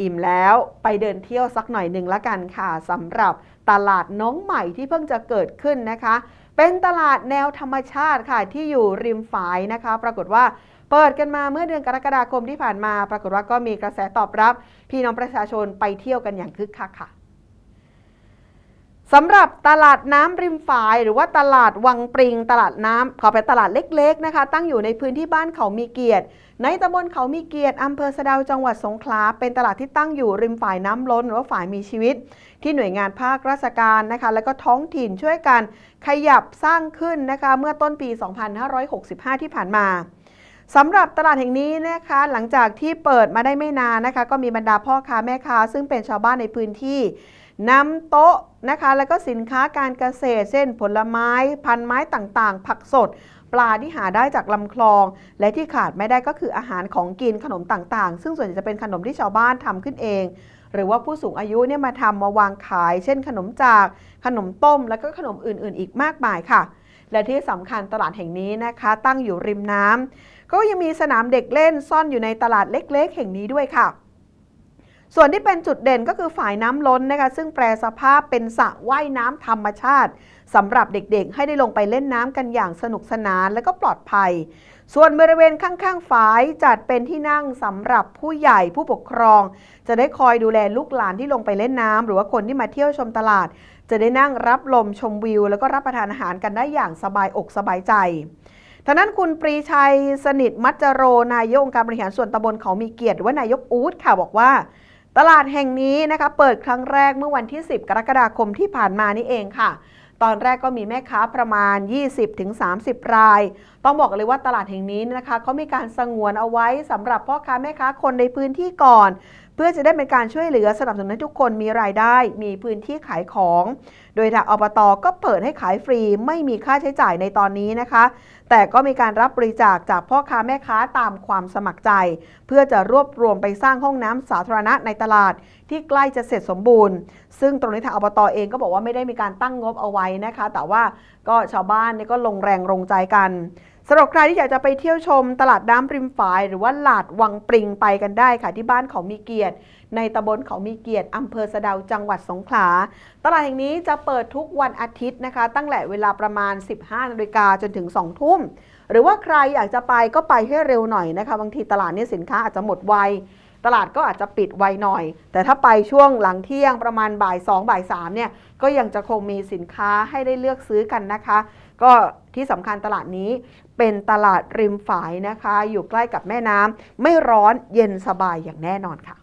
อิ่มแล้วไปเดินเที่ยวสักหน่อยหนึ่งละกันค่ะสำหรับตลาดน้องใหม่ที่เพิ่งจะเกิดขึ้นนะคะ เป็นตลาดแนวธรรมชาติค่ะที่อยู่ริมฝายนะคะ ปรากฏว่าเปิดกันมาเมื่อเดือนกรกฎาคมที่ผ่านมา ปรากฏว่าก็มีกระแสตอบรับ พี่น้องประชาชนไปเที่ยวกันอย่างคึกคักค่ะ สำหรับตลาดน้ำริมฝายหรือว่าตลาดวังปริง ตลาดน้ำขอเป็นตลาดเล็กๆนะคะ ตั้งอยู่ในพื้นที่บ้านเขามีเกียรติ ในตำบลเขามีเกียรติอำเภอสะดาจังหวัดสงขลาเป็นตลาดที่ตั้งอยู่ริมฝายน้ำล้นหรือว่าฝายมีชีวิต ที่หน่วยงานภาคราชการนะคะ และก็ท้องถิ่นช่วยกันขยับสร้างขึ้นนะคะ เมื่อต้นปี 2565 ที่ผ่านมาสำหรับตลาดแห่งนี้นะคะ หลังจากที่เปิดมาได้ไม่นานนะคะ ก็มีบรรดาพ่อค้าแม่ค้าซึ่งเป็นชาวบ้านในพื้นที่ นำโต๊ะนะคะ แล้วก็สินค้าการเกษตร เช่น ผลไม้ พันไม้ต่างๆ ผักสด ปลาที่หาได้จากลำคลอง และที่ขาดไม่ได้ก็คืออาหารของกินขนมต่างๆ ซึ่งส่วนใหญ่จะเป็นขนมที่ชาวบ้านทำขึ้นเอง หรือว่าผู้สูงอายุเนี่ยมาทำมาวางขาย เช่น ขนมจาก ขนมต้ม แล้วก็ขนมอื่นๆ อีกมากมายค่ะ และที่สำคัญตลาดแห่งนี้นะคะ ตั้งอยู่ริมน้ำก็ยังมีสนามเด็กเล่นซ่อนอยู่ในตลาดเล็ก ๆ แห่งนี้ด้วยค่ะ ส่วนที่เป็นจุดเด่นก็คือฝายน้ำล้นนะคะซึ่งแปลสภาพเป็นสระว่ายน้ำธรรมชาติสำหรับเด็กๆ ให้ได้ลงไปเล่นน้ำกันอย่างสนุกสนานและก็ปลอดภัย ส่วนบริเวณข้างๆฝายจัดเป็นที่นั่งสำหรับผู้ใหญ่ผู้ปกครอง จะได้คอยดูแลลูกหลานที่ลงไปเล่นน้ำหรือว่าคนที่มาเที่ยวชมตลาด จะได้นั่งรับลมชมวิว แล้วก็รับประทานอาหารกันได้อย่างสบายอกสบายใจทางนั้นคุณปรีชัยสนิทมัจโรนายกองค์การบริหารส่วนตำบลเขามีเกียรติว่านายกอู๊ดค่ะบอกว่า ตลาดแห่งนี้นะคะเปิดครั้งแรกเมื่อวันที่ 10 กรกฎาคมที่ผ่านมานี่เองค่ะ ตอนแรกก็มีแม่ค้าประมาณ 20-30 ราย ต้องบอกเลยว่าตลาดแห่งนี้นะคะเขามีการสงวนเอาไว้สำหรับพ่อค้าแม่ค้าคนในพื้นที่ก่อนเพื่อจะได้เป็นการช่วยเหลือสนับสนุนให้ทุกคนมีรายได้ มีพื้นที่ขายของ โดยทางอบตก็เปิดให้ขายฟรีไม่มีค่าใช้จ่ายในตอนนี้นะคะ แต่ก็มีการรับบริจาคจากพ่อค้าแม่ค้าตามความสมัครใจ เพื่อจะรวบรวมไปสร้างห้องน้ำสาธารณะในตลาด ที่ใกล้จะเสร็จสมบูรณ์ ซึ่งตรงนี้ทางอบตเองก็บอกว่าไม่ได้มีการตั้งงบเอาไว้นะคะ แต่ว่าก็ชาวบ้านเนี่ยก็ลงแรงลงใจกัน สำหรับใครที่อยากจะไปเที่ยวชมตลาดน้ำริมฝาย หรือว่าหลาดวังปริงไปกันได้ค่ะที่บ้านเขามีเกียรติ ในตำบลเขามีเกียรติอำเภอสะเดาจังหวัดสงขลา ตลาดแห่งนี้จะเปิดทุกวันอาทิตย์นะคะ ตั้งแต่เวลาประมาณ 15นาฬิกาจนถึง 2 ทุ่ม หรือว่าใครอยากจะไปก็ไปให้เร็วหน่อยนะคะ บางทีตลาดนี้สินค้าอาจจะหมดไว ตลาดก็อาจจะปิดไวหน่อย แต่ถ้าไปช่วงหลังเที่ยงประมาณบ่าย2บ่าย3เนี่ยก็ยังจะคงมีสินค้าให้ได้เลือกซื้อกันนะคะ ก็ที่สำคัญตลาดนี้เป็นตลาดริมฝายนะคะ อยู่ใกล้กับแม่น้ำไม่ร้อนเย็นสบายอย่างแน่นอนค่ะ